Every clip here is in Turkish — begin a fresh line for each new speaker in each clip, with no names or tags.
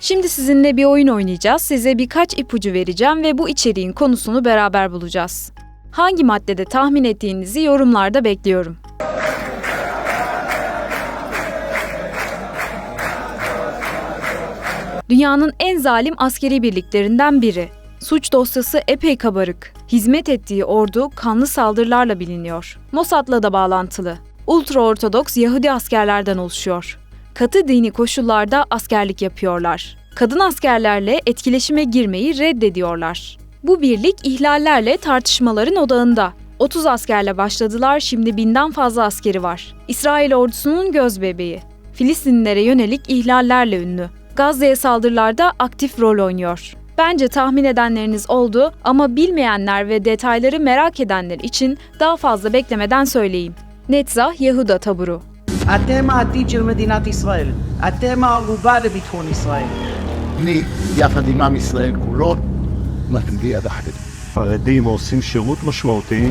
Şimdi sizinle bir oyun oynayacağız. Size birkaç ipucu vereceğim ve bu içeriğin konusunu beraber bulacağız. Hangi maddede tahmin ettiğinizi yorumlarda bekliyorum. Dünyanın en zalim askeri birliklerinden biri. Suç dosyası epey kabarık. Hizmet ettiği ordu kanlı saldırılarla biliniyor. Mossad'la da bağlantılı. Ultraortodoks Yahudi askerlerden oluşuyor. Katı dini koşullarda askerlik yapıyorlar. Kadın askerlerle etkileşime girmeyi reddediyorlar. Bu birlik ihlallerle tartışmaların odağında. 30 askerle başladılar, şimdi binden fazla askeri var. İsrail ordusunun göz bebeği. Filistinlilere yönelik ihlallerle ünlü. Gazze'ye saldırılarda aktif rol oynuyor. Bence tahmin edenleriniz oldu ama bilmeyenler ve detayları merak edenler için daha fazla beklemeden söyleyeyim. Netzah Yehuda taburu.
אתם העתיד של מדינת ישראל. אתם הערובה לביטחון ישראל.
אני, יחד עם עם ישראל כולו, נגיע יחד.
חרדים עושים שירות משמעותי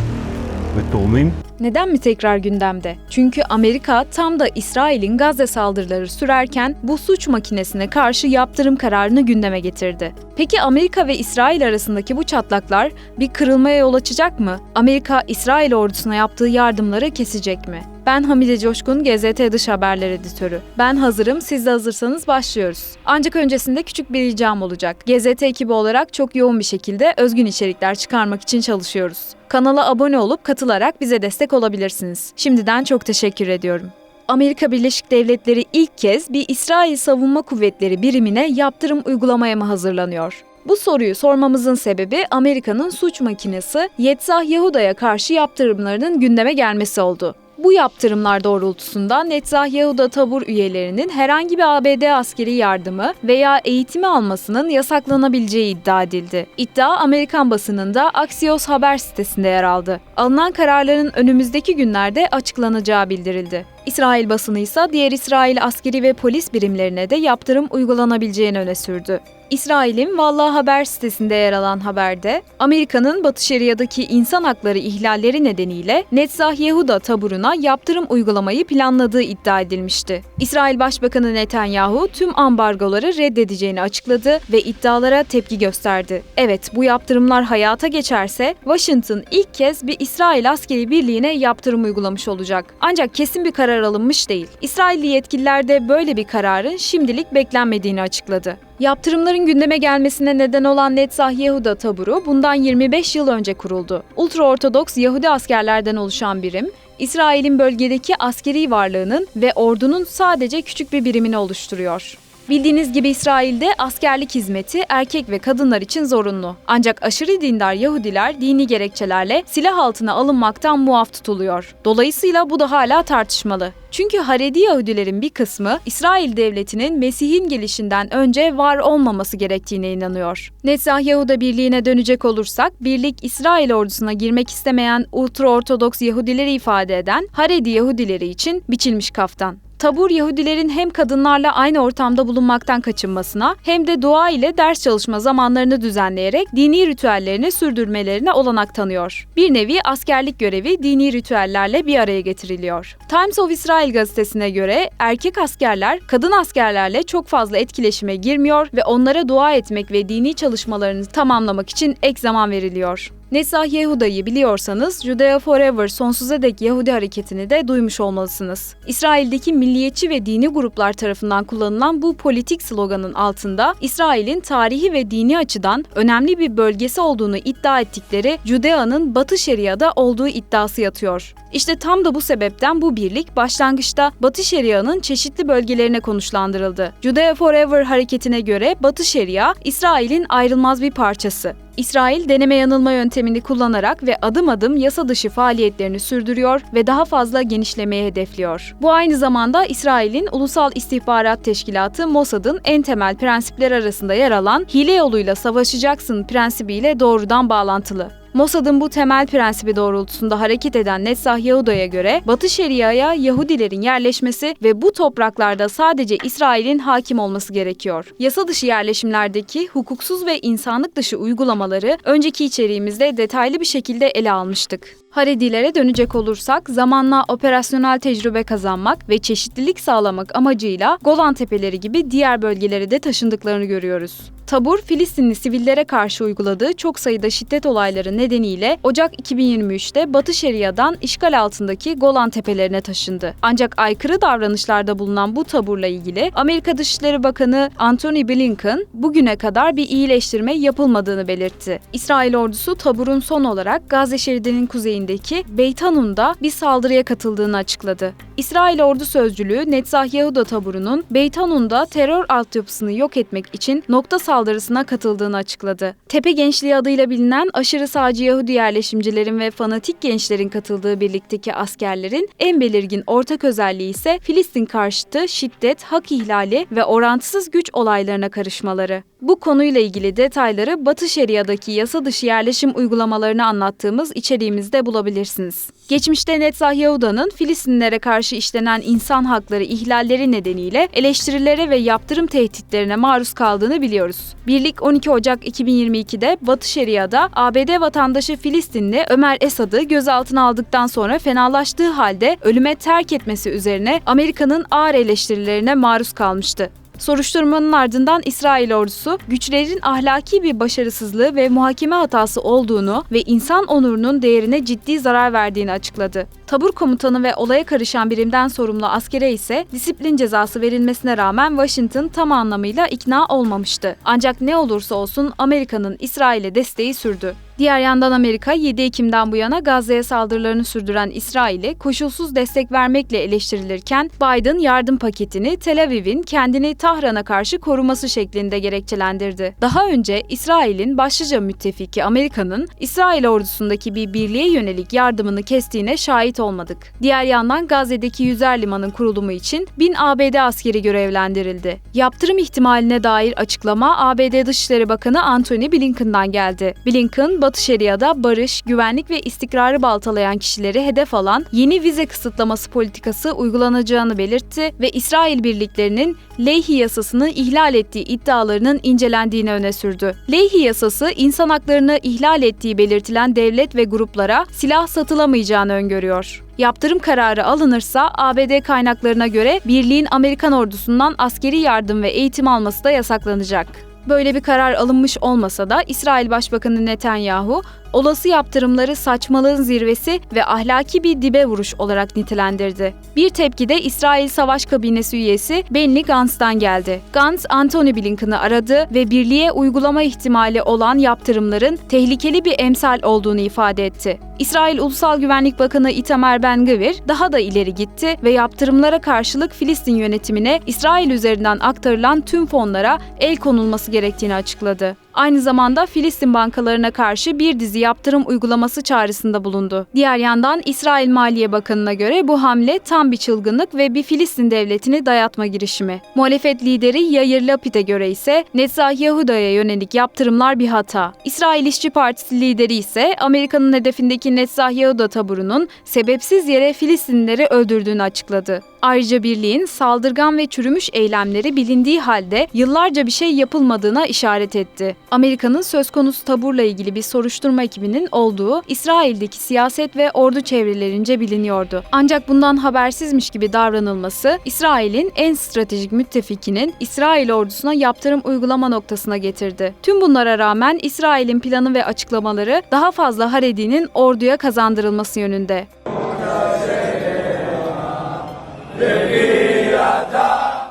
ותורמים
Neden mi tekrar gündemde? Çünkü Amerika tam da İsrail'in Gazze saldırıları sürerken bu suç makinesine karşı yaptırım kararını gündeme getirdi. Peki Amerika ve İsrail arasındaki bu çatlaklar bir kırılmaya yol açacak mı? Amerika İsrail ordusuna yaptığı yardımları kesecek mi? Ben Hamide Coşkun, GZT Dış Haberler Editörü. Ben hazırım, siz de hazırsanız başlıyoruz. Ancak öncesinde küçük bir ricam olacak. GZT ekibi olarak çok yoğun bir şekilde özgün içerikler çıkarmak için çalışıyoruz. Kanala abone olup katılarak bize destek olabilirsiniz. Şimdiden çok teşekkür ediyorum. Amerika Birleşik Devletleri ilk kez bir İsrail Savunma Kuvvetleri birimine yaptırım uygulamaya mı hazırlanıyor? Bu soruyu sormamızın sebebi Amerika'nın suç makinesi Yetzah Yahuda'ya karşı yaptırımlarının gündeme gelmesi oldu. Bu yaptırımlar doğrultusunda Netzah Yahuda tabur üyelerinin herhangi bir ABD askeri yardımı veya eğitimi almasının yasaklanabileceği iddia edildi. İddia Amerikan basınında Axios haber sitesinde yer aldı. Alınan kararların önümüzdeki günlerde açıklanacağı bildirildi. İsrail basını ise diğer İsrail askeri ve polis birimlerine de yaptırım uygulanabileceğini öne sürdü. İsrail'in Vallahi Haber sitesinde yer alan haberde, Amerika'nın Batı Şeria'daki insan hakları ihlalleri nedeniyle Netzah Yehuda taburuna yaptırım uygulamayı planladığı iddia edilmişti. İsrail Başbakanı Netanyahu tüm ambargoları reddedeceğini açıkladı ve iddialara tepki gösterdi. Evet, bu yaptırımlar hayata geçerse Washington ilk kez bir İsrail askeri birliğine yaptırım uygulamış olacak. Ancak kesin bir karar alınmış değil. İsrailli yetkililer de böyle bir kararın şimdilik beklenmediğini açıkladı. Yaptırımların gündeme gelmesine neden olan Netzah Yehuda taburu bundan 25 yıl önce kuruldu. Ultraortodoks Yahudi askerlerden oluşan birim, İsrail'in bölgedeki askeri varlığının ve ordunun sadece küçük bir birimini oluşturuyor. Bildiğiniz gibi İsrail'de askerlik hizmeti erkek ve kadınlar için zorunlu. Ancak aşırı dindar Yahudiler dini gerekçelerle silah altına alınmaktan muaf tutuluyor. Dolayısıyla bu da hala tartışmalı. Çünkü Haredi Yahudilerin bir kısmı İsrail devletinin Mesih'in gelişinden önce var olmaması gerektiğine inanıyor. Netzah Yahuda Birliği'ne dönecek olursak, birlik İsrail ordusuna girmek istemeyen ultraortodoks Yahudileri ifade eden Haredi Yahudileri için biçilmiş kaftan. Tabur Yahudilerin hem kadınlarla aynı ortamda bulunmaktan kaçınmasına hem de dua ile ders çalışma zamanlarını düzenleyerek dini ritüellerini sürdürmelerine olanak tanıyor. Bir nevi askerlik görevi dini ritüellerle bir araya getiriliyor. Times of Israel gazetesine göre erkek askerler kadın askerlerle çok fazla etkileşime girmiyor ve onlara dua etmek ve dini çalışmalarını tamamlamak için ek zaman veriliyor. Nesah Yehuda'yı biliyorsanız Judea Forever sonsuza dek Yahudi hareketini de duymuş olmalısınız. İsrail'deki milliyetçi ve dini gruplar tarafından kullanılan bu politik sloganın altında İsrail'in tarihi ve dini açıdan önemli bir bölgesi olduğunu iddia ettikleri Judea'nın Batı Şeria'da olduğu iddiası yatıyor. İşte tam da bu sebepten bu birlik başlangıçta Batı Şeria'nın çeşitli bölgelerine konuşlandırıldı. Judea Forever hareketine göre Batı Şeria, İsrail'in ayrılmaz bir parçası. İsrail deneme yanılma yöntemini kullanarak ve adım adım yasa dışı faaliyetlerini sürdürüyor ve daha fazla genişlemeyi hedefliyor. Bu aynı zamanda İsrail'in Ulusal İstihbarat Teşkilatı Mossad'ın en temel prensipleri arasında yer alan hile yoluyla savaşacaksın prensibiyle doğrudan bağlantılı. Mossad'ın bu temel prensibi doğrultusunda hareket eden Netzah Yahuda'ya göre Batı Şeria'ya Yahudilerin yerleşmesi ve bu topraklarda sadece İsrail'in hakim olması gerekiyor. Yasa dışı yerleşimlerdeki hukuksuz ve insanlık dışı uygulamaları önceki içeriğimizde detaylı bir şekilde ele almıştık. Haredilere dönecek olursak zamanla operasyonel tecrübe kazanmak ve çeşitlilik sağlamak amacıyla Golan Tepeleri gibi diğer bölgelere de taşındıklarını görüyoruz. Tabur, Filistinli sivillere karşı uyguladığı çok sayıda şiddet olayları nedeniyle Ocak 2023'te Batı Şeria'dan işgal altındaki Golan Tepelerine taşındı. Ancak aykırı davranışlarda bulunan bu taburla ilgili Amerika Dışişleri Bakanı Antony Blinken bugüne kadar bir iyileştirme yapılmadığını belirtti. İsrail ordusu taburun son olarak Gazze şeridinin kuzeyindeki Beit Hanun'da bir saldırıya katıldığını açıkladı. İsrail ordu sözcülüğü Netanyahu da taburunun Beit Hanun'da terör altyapısını yok etmek için nokta saldırısına katıldığını açıkladı. Tepe Gençliği adıyla bilinen aşırı sağcı Yahudi yerleşimcilerin ve fanatik gençlerin katıldığı birlikteki askerlerin en belirgin ortak özelliği ise Filistin karşıtı şiddet, hak ihlali ve orantısız güç olaylarına karışmaları. Bu konuyla ilgili detayları Batı Şeria'daki yasa dışı yerleşim uygulamalarını anlattığımız içeriğimizde bulabilirsiniz. Geçmişte Netanyahu'nun Filistinlilere karşı işlenen insan hakları ihlalleri nedeniyle eleştirilere ve yaptırım tehditlerine maruz kaldığını biliyoruz. Birlik 12 Ocak 2022'de Batı Şeria'da ABD vatandaşı Filistinli Ömer Esad'ı gözaltına aldıktan sonra fenalaştığı halde ölüme terk etmesi üzerine Amerika'nın ağır eleştirilerine maruz kalmıştı. Soruşturmanın ardından İsrail ordusu güçlerin ahlaki bir başarısızlığı ve muhakeme hatası olduğunu ve insan onurunun değerine ciddi zarar verdiğini açıkladı. Tabur komutanı ve olaya karışan birimden sorumlu askere ise disiplin cezası verilmesine rağmen Washington tam anlamıyla ikna olmamıştı. Ancak ne olursa olsun Amerika'nın İsrail'e desteği sürdü. Diğer yandan Amerika 7 Ekim'den bu yana Gazze'ye saldırılarını sürdüren İsrail'e koşulsuz destek vermekle eleştirilirken Biden yardım paketini Tel Aviv'in kendini Tahran'a karşı koruması şeklinde gerekçelendirdi. Daha önce İsrail'in başlıca müttefiki Amerika'nın İsrail ordusundaki bir birliğe yönelik yardımını kestiğine şahit olmadık. Diğer yandan Gazze'deki yüzer limanın kurulumu için 1000 ABD askeri görevlendirildi. Yaptırım ihtimaline dair açıklama ABD Dışişleri Bakanı Antony Blinken'dan geldi. Blinken, Batı Şeria'da barış, güvenlik ve istikrarı baltalayan kişileri hedef alan yeni vize kısıtlaması politikası uygulanacağını belirtti ve İsrail birliklerinin Leyhi yasasını ihlal ettiği iddialarının incelendiğini öne sürdü. Leyhi yasası insan haklarını ihlal ettiği belirtilen devlet ve gruplara silah satılamayacağını öngörüyor. Yaptırım kararı alınırsa ABD kaynaklarına göre birliğin Amerikan ordusundan askeri yardım ve eğitim alması da yasaklanacak. Böyle bir karar alınmış olmasa da İsrail Başbakanı Netanyahu olası yaptırımları saçmalığın zirvesi ve ahlaki bir dibe vuruş olarak nitelendirdi. Bir tepki de İsrail Savaş Kabinesi üyesi Benny Gantz'tan geldi. Gantz, Antony Blinken'ı aradı ve birliğe uygulama ihtimali olan yaptırımların tehlikeli bir emsal olduğunu ifade etti. İsrail Ulusal Güvenlik Bakanı Itamar Ben-Gvir daha da ileri gitti ve yaptırımlara karşılık Filistin yönetimine İsrail üzerinden aktarılan tüm fonlara el konulması gerektiğini açıkladı. Aynı zamanda Filistin bankalarına karşı bir dizi yaptırım uygulaması çağrısında bulundu. Diğer yandan İsrail Maliye Bakanı'na göre bu hamle tam bir çılgınlık ve bir Filistin devletini dayatma girişimi. Muhalefet lideri Yair Lapid'e göre ise Netanyahu'ya yönelik yaptırımlar bir hata. İsrail İşçi Partisi lideri ise Amerika'nın hedefindeki Netanyahu taburunun sebepsiz yere Filistinlileri öldürdüğünü açıkladı. Ayrıca birliğin saldırgan ve çürümüş eylemleri bilindiği halde yıllarca bir şey yapılmadığına işaret etti. Amerika'nın söz konusu taburla ilgili bir soruşturma ekibinin olduğu İsrail'deki siyaset ve ordu çevrelerince biliniyordu. Ancak bundan habersizmiş gibi davranılması İsrail'in en stratejik müttefikinin İsrail ordusuna yaptırım uygulama noktasına getirdi. Tüm bunlara rağmen İsrail'in planı ve açıklamaları daha fazla Haredi'nin orduya kazandırılması yönünde.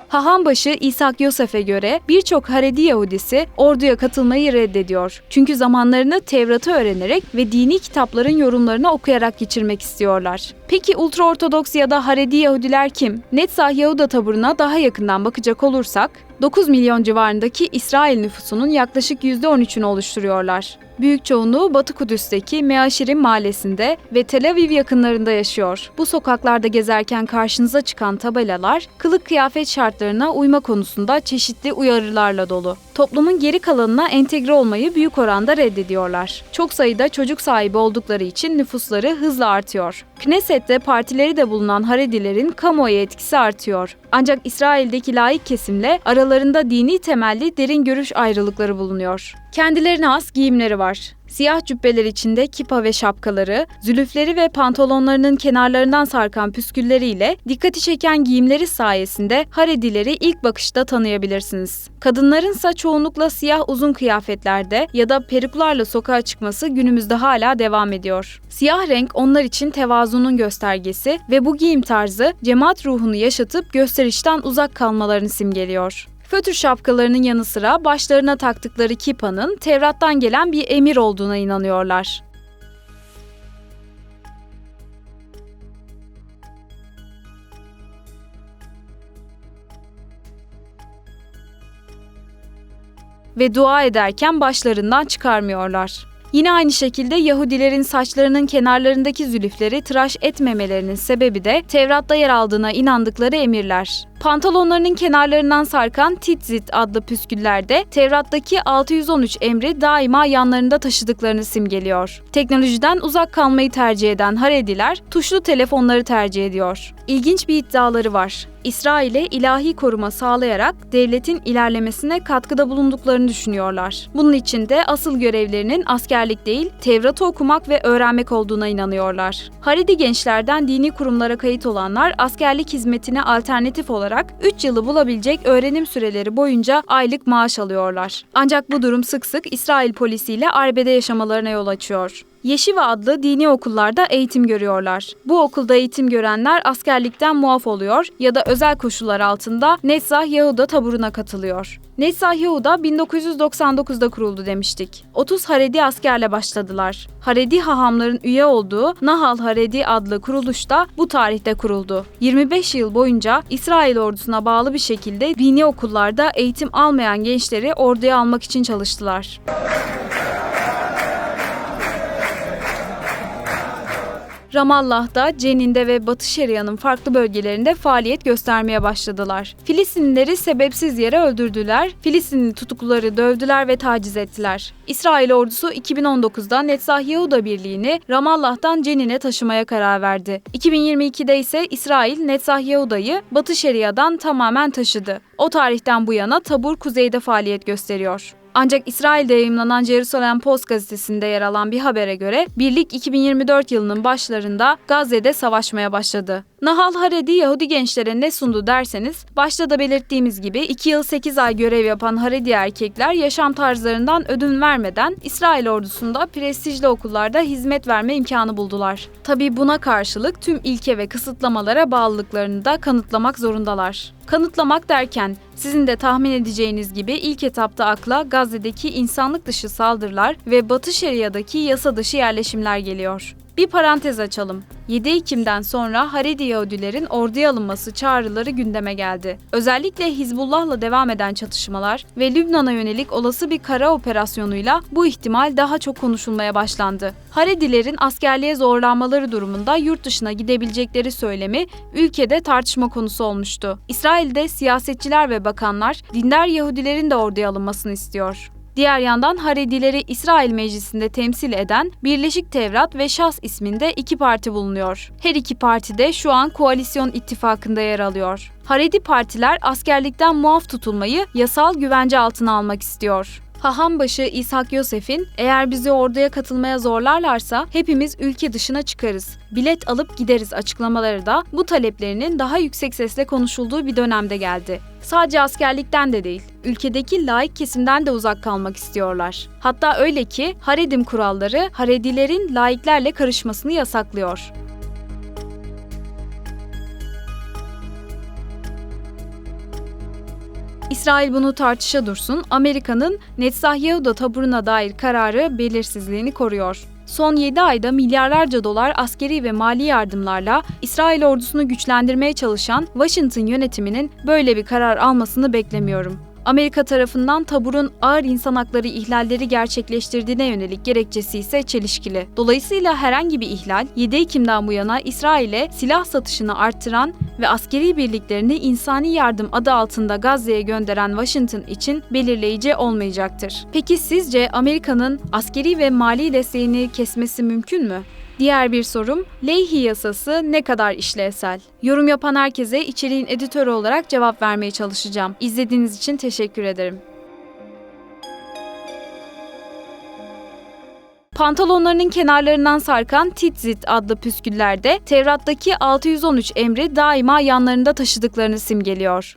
Hahambaşı İshak Yosef'e göre birçok Haredi Yahudisi orduya katılmayı reddediyor. Çünkü zamanlarını Tevrat'ı öğrenerek ve dini kitapların yorumlarını okuyarak geçirmek istiyorlar. Peki ultraortodoks ya da Haredi Yahudiler kim? Netzah Yahuda taburuna daha yakından bakacak olursak, 9 milyon civarındaki İsrail nüfusunun yaklaşık %13'ünü oluşturuyorlar. Büyük çoğunluğu Batı Kudüs'teki Meaşirim mahallesinde ve Tel Aviv yakınlarında yaşıyor. Bu sokaklarda gezerken karşınıza çıkan tabelalar, kılık kıyafet şartlarına uyma konusunda çeşitli uyarılarla dolu. Toplumun geri kalanına entegre olmayı büyük oranda reddediyorlar. Çok sayıda çocuk sahibi oldukları için nüfusları hızla artıyor. Knesset'te partileri de bulunan Haredilerin kamuoyu etkisi artıyor. Ancak İsrail'deki laik kesimle aralarında dini temelli derin görüş ayrılıkları bulunuyor. Kendilerine has giyimleri var. Siyah cübbeler içinde kipa ve şapkaları, zülüfleri ve pantolonlarının kenarlarından sarkan püskülleriyle dikkati çeken giyimleri sayesinde Haredileri ilk bakışta tanıyabilirsiniz. Kadınlarınsa çoğunlukla siyah uzun kıyafetlerde ya da peruklarla sokağa çıkması günümüzde hala devam ediyor. Siyah renk onlar için tevazunun göstergesi ve bu giyim tarzı cemaat ruhunu yaşatıp gösterişten uzak kalmalarını simgeliyor. Fötr şapkalarının yanı sıra başlarına taktıkları kipanın Tevrat'tan gelen bir emir olduğuna inanıyorlar. Ve dua ederken başlarından çıkarmıyorlar. Yine aynı şekilde Yahudilerin saçlarının kenarlarındaki zülüfleri tıraş etmemelerinin sebebi de Tevrat'ta yer aldığına inandıkları emirler. Pantolonlarının kenarlarından sarkan titzit adlı püsküllerde Tevrat'taki 613 emri daima yanlarında taşıdıklarını simgeliyor. Teknolojiden uzak kalmayı tercih eden Harediler tuşlu telefonları tercih ediyor. İlginç bir iddiaları var. İsrail'e ilahi koruma sağlayarak devletin ilerlemesine katkıda bulunduklarını düşünüyorlar. Bunun için de asıl görevlerinin askerlik değil, Tevrat'ı okumak ve öğrenmek olduğuna inanıyorlar. Haredi gençlerden dini kurumlara kayıt olanlar askerlik hizmetine alternatif olarak 3 yılı bulabilecek öğrenim süreleri boyunca aylık maaş alıyorlar. Ancak bu durum sık sık İsrail polisiyle arbede yaşamalarına yol açıyor. Yeşiva adlı dini okullarda eğitim görüyorlar. Bu okulda eğitim görenler askerlikten muaf oluyor ya da özel koşullar altında Netzah Yahuda taburuna katılıyor. Netzah Yahuda 1999'da kuruldu demiştik. 30 Haredi askerle başladılar. Haredi hahamların üye olduğu Nahal Haredi adlı kuruluş da bu tarihte kuruldu. 25 yıl boyunca İsrail ordusuna bağlı bir şekilde dini okullarda eğitim almayan gençleri orduya almak için çalıştılar. Ramallah'da, Cenin'de ve Batı Şeria'nın farklı bölgelerinde faaliyet göstermeye başladılar. Filistinlileri sebepsiz yere öldürdüler, Filistinli tutukluları dövdüler ve taciz ettiler. İsrail ordusu 2019'da Netzah Yahuda Birliği'ni Ramallah'tan Cenin'e taşımaya karar verdi. 2022'de ise İsrail Netzah Yahuda'yı Batı Şeria'dan tamamen taşıdı. O tarihten bu yana tabur kuzeyde faaliyet gösteriyor. Ancak İsrail'de yayımlanan Jerusalem Post gazetesinde yer alan bir habere göre birlik 2024 yılının başlarında Gazze'de savaşmaya başladı. Nahal Haredi Yahudi gençlere ne sundu derseniz, başta da belirttiğimiz gibi 2 yıl 8 ay görev yapan Haredi erkekler yaşam tarzlarından ödün vermeden İsrail ordusunda prestijli okullarda hizmet verme imkanı buldular. Tabi buna karşılık tüm ilke ve kısıtlamalara bağlılıklarını da kanıtlamak zorundalar. Kanıtlamak derken sizin de tahmin edeceğiniz gibi ilk etapta akla Gazze'deki insanlık dışı saldırılar ve Batı Şeria'daki yasa dışı yerleşimler geliyor. Bir parantez açalım. 7 Ekim'den sonra Haredi Yahudilerin orduya alınması çağrıları gündeme geldi. Özellikle Hizbullah'la devam eden çatışmalar ve Lübnan'a yönelik olası bir kara operasyonuyla bu ihtimal daha çok konuşulmaya başlandı. Haredilerin askerliğe zorlanmaları durumunda yurt dışına gidebilecekleri söylemi ülkede tartışma konusu olmuştu. İsrail'de siyasetçiler ve bakanlar dindar Yahudilerin de orduya alınmasını istiyor. Diğer yandan Haredileri İsrail Meclisi'nde temsil eden Birleşik Tevrat ve Şas isminde iki parti bulunuyor. Her iki parti de şu an koalisyon ittifakında yer alıyor. Haredi partiler askerlikten muaf tutulmayı yasal güvence altına almak istiyor. Hahambaşı İshak Yosef'in eğer bizi orduya katılmaya zorlarlarsa hepimiz ülke dışına çıkarız. Bilet alıp gideriz açıklamaları da bu taleplerinin daha yüksek sesle konuşulduğu bir dönemde geldi. Sadece askerlikten de değil, ülkedeki laik kesimden de uzak kalmak istiyorlar. Hatta öyle ki Haredim kuralları Haredilerin laiklerle karışmasını yasaklıyor. İsrail bunu tartışa dursun, Amerika'nın Netzah Yehuda taburuna dair kararı belirsizliğini koruyor. Son 7 ayda milyarlarca dolar askeri ve mali yardımlarla İsrail ordusunu güçlendirmeye çalışan Washington yönetiminin böyle bir karar almasını beklemiyorum. Amerika tarafından taburun ağır insan hakları ihlalleri gerçekleştirdiğine yönelik gerekçesi ise çelişkili. Dolayısıyla herhangi bir ihlal 7 Ekim'den bu yana İsrail'e silah satışını arttıran ve askeri birliklerini insani yardım adı altında Gazze'ye gönderen Washington için belirleyici olmayacaktır. Peki sizce Amerika'nın askeri ve mali desteğini kesmesi mümkün mü? Diğer bir sorum, Leahy yasası ne kadar işlevsel? Yorum yapan herkese içeriğin editörü olarak cevap vermeye çalışacağım. İzlediğiniz için teşekkür ederim. Pantolonlarının kenarlarından sarkan titzit adlı püsküller de Tevrat'taki 613 emri daima yanlarında taşıdıklarını simgeliyor.